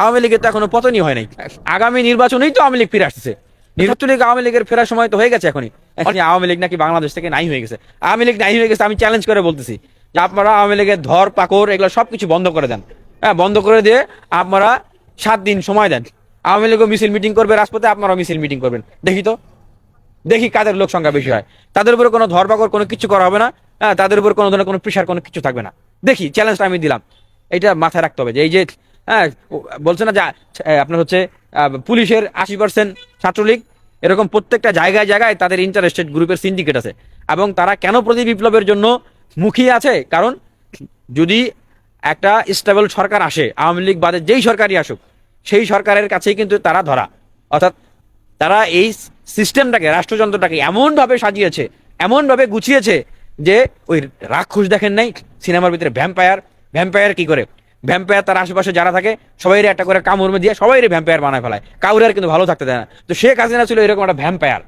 আওয়ামী লীগের তো এখনও পতনই হয় নাই। আগামী নির্বাচনেই তো আওয়ামী লীগ ফিরে আসছে। নির্বাচন লীগ আওয়ামী লীগের ফেরার সময় তো হয়ে গেছে এখনই। এখন আওয়ামী লীগ নাকি বাংলাদেশ থেকে নাই হয়ে গেছে। আওয়ামী লীগ নাই হয়ে গেছে, আমি চ্যালেঞ্জ করে বলতেছি যে আপনারা আওয়ামী লীগের ধর, পাকড় এগুলো সবকিছু বন্ধ করে দেন। হ্যাঁ বন্ধ করে দিয়ে আপনারা সাত দিন সময় দেন। আওয়ামী লীগও মিছিল মিটিং করবে, রাজপথে আপনারাও মিছিল মিটিং করবেন। দেখি তো। দেখি কাদের লোক সংখ্যা বেশি হয়। তাদের উপরে কোনো ধরপাকড় কোনো কিছু করা হবে না। হ্যাঁ তাদের উপর কোনো ধরনের কোনো প্রেশার কোনো কিছু থাকবে না। দেখি চ্যালেঞ্জটা আমি দিলাম। এটা মাথায় রাখতে হবে যে এই যে হ্যাঁ বলছে না যে আপনার হচ্ছে পুলিশের আশি পার্সেন্ট ছাত্রলীগ, এরকম প্রত্যেকটা জায়গায় জায়গায় তাদের ইন্টারেস্টেড গ্রুপের সিন্ডিকেট আছে। এবং তারা কেন প্রতি বিপ্লবের জন্য মুখিয়ে আছে? কারণ যদি একটা স্টেবল সরকার আসে, আওয়ামী লীগ বাদে যেই সরকারই আসুক, সেই সরকারের কাছেই কিন্তু তারা ধরা। অর্থাৎ তারা এই সিস্টেমটাকে রাষ্ট্রযন্ত্রটাকে এমনভাবে সাজিয়েছে, এমনভাবে গুছিয়েছে যে, ওই রাক্ষস দেখেন নাই, সিনেমার ভিতরে ভ্যাম্পায়ার ভ্যাম্পায়ার কি করে? ভ্যাম্পায়ার তার আশেপাশে যারা থাকে সবাই একটা করে কামড় দিয়ে সবাই ভ্যাম্পায়ার বানায় ফেলায়। কাউরে আর কিন্তু ভালো থাকতে দেয় না। তো শেখ হাসিনা ছিল এরকম একটা ভ্যাম্পায়ার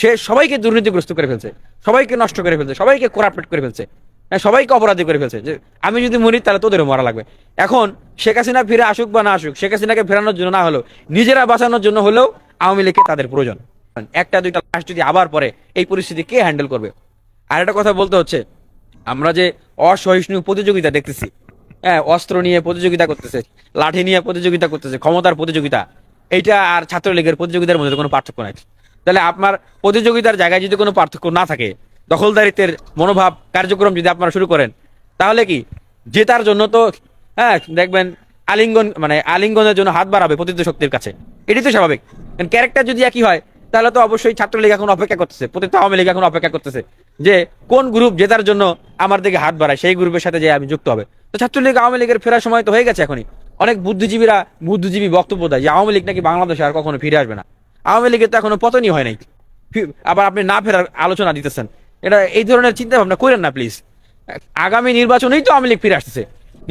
সে সবাইকে দুর্নীতিগ্রস্ত করে ফেলছে সবাইকে নষ্ট করে ফেলছে সবাইকে করাপ্টেড করে ফেলছে হ্যাঁ, সবাইকে অপরাধী করে ফেলছে। যে আমি যদি মরি তাহলে তোদেরও মরা লাগবে। এখন শেখ হাসিনা ফিরে আসুক বা না আসুক শেখ হাসিনাকে ফেরানোর জন্য না হলেও নিজেরা বাঁচানোর জন্য হলেও আওয়ামী লীগকে তাদের প্রয়োজন। একটা দুইটা লাশ যদি আবার পরে এই পরিস্থিতি কে হ্যান্ডেল করবে? আর একটা কথা বলতে হচ্ছে আমরা যে অসহিষ্ণু প্রতিযোগিতা দেখতেছি হ্যাঁ অস্ত্র নিয়ে প্রতিযোগিতা করতেছে, লাঠি নিয়ে প্রতিযোগিতা করতেছে, ক্ষমতার প্রতিযোগিতা। এইটা আর ছাত্রলীগের প্রতিযোগিতার মধ্যে কোনো পার্থক্য নাই। তাহলে আপনার প্রতিযোগিতার জায়গায় যদি কোনো পার্থক্য না থাকে, দখলদারিত্বের মনোভাব কার্যক্রম যদি আপনারা শুরু করেন, তাহলে কি জেতার জন্য তো হ্যাঁ দেখবেন আলিঙ্গন মানে আলিঙ্গনের জন্য হাত বাড়াবে প্রতিদ্ব শক্তির কাছে। এটি তো স্বাভাবিক। ক্যারেক্টার যদি একই হয়, তাহলে তো অবশ্যই ছাত্রলীগ এখন অপেক্ষা করতেছে প্রতিটা আওয়ামী লীগ এখন অপেক্ষা করতেছে যে কোন গ্রুপ জেতার জন্য আমার দিকে হাত বাড়ায়, সেই গ্রুপের সাথে যে আমি যুক্ত হবে। তো ছাত্রলীগ আওয়ামী লীগের ফেরার সময় তো হয়ে গেছে এখনই। অনেক বুদ্ধিজীবীরা বুদ্ধিজীবী বক্তব্য দেয় যে আওয়ামী লীগ নাকি বাংলাদেশে আর কখনো ফিরে আসবে না। আওয়ামী লীগের তো এখনও পতনই হয় নাই। আবার আপনি না ফেরার আলোচনা দিতেছেন। এটা এই ধরনের চিন্তা ভাবনা করেন না প্লিজ আগামী নির্বাচনেই তো আওয়ামী লীগ ফিরে আসতেছে।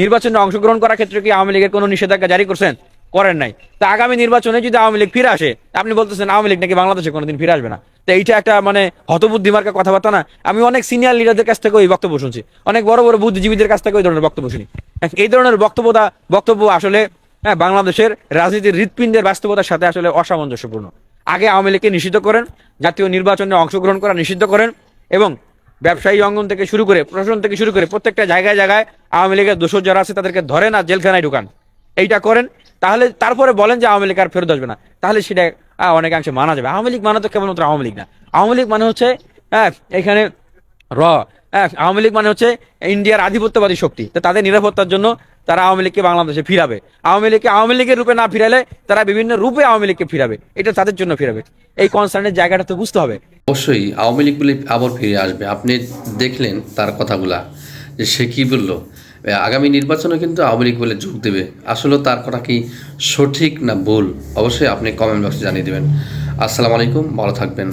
নির্বাচনে অংশগ্রহণ করার ক্ষেত্রে কি আওয়ামী লীগের কোনো নিষেধাজ্ঞা জারি করছেন? করেন নাই। তা আগামী নির্বাচনে যদি আওয়ামী লীগ ফিরে আসে, আপনি বলতেছেন আওয়ামী লীগ নাকি বাংলাদেশে কোনোদিন ফিরে আসবে না। তো এইটা একটা মানে হতবুদ্ধি মার্কা কথাবার্তা না। আমি অনেক সিনিয়র লিডারদের কাছ থেকে ওই বক্তব্য শুনছি। অনেক বড় বড় বুদ্ধিজীবীদের কাছ থেকে ওই ধরনের বক্তব্য শুনি। এই ধরনের বক্তব্যতা, বক্তব্য আসলে হ্যাঁ বাংলাদেশের রাজনীতির হৃৎপিণ্ডের বাস্তবতার সাথে আসলে অসামঞ্জস্যপূর্ণ। আগে আওয়ামী লীগকে নিষিদ্ধ করেন, জাতীয় নির্বাচনে অংশগ্রহণ করা নিষিদ্ধ করেন এবং ব্যবসায়ী অঙ্গন থেকে শুরু করে, প্রশাসন থেকে শুরু করে প্রত্যেকটা জায়গায় জায়গায় আওয়ামী লীগের দোষর যারা আছে তাদেরকে ধরেন আর জেলখানায় ঢুকান। এইটা করেন, তাহলে তারপরে বলেন যে আওয়ামী লীগ আর ফেরত আসবে না। তাহলে সেটা আহ, অনেকাংশে মানা যাবে। আওয়ামী লীগ মানে তো কেবলমাত্র আওয়ামী লীগ না। আওয়ামী লীগ মানে হচ্ছে হ্যাঁ এখানে র হ্যাঁ আওয়ামী লীগ মানে হচ্ছে ইন্ডিয়ার আধিপত্যবাদী শক্তি। তো তাদের নিরাপত্তার জন্য তারা আওয়ামী লীগকে বাংলাদেশে ফিরাবে। আওয়ামী লীগকে আওয়ামী লীগের রূপে না ফিরালে তারা বিভিন্ন রূপে আওয়ামী লীগকে ফিরাবে। এটা তাদের জন্য ফিরাবে। এই কনসার্নের জায়গাটা তো বুঝতে হবে। অবশ্যই আওয়ামী লীগ বলে আবার ফিরে আসবে। আপনি দেখলেন তার কথাগুলা যে সে কি বলল। আগামী নির্বাচনে কিন্তু আওয়ামী লীগ বলে যোগ দেবে। আসলে তার কথা কি সঠিক না ভুল? অবশ্যই আপনি কমেন্ট বক্সে জানিয়ে দেবেন। আসসালামু আলাইকুম, ভালো থাকবেন।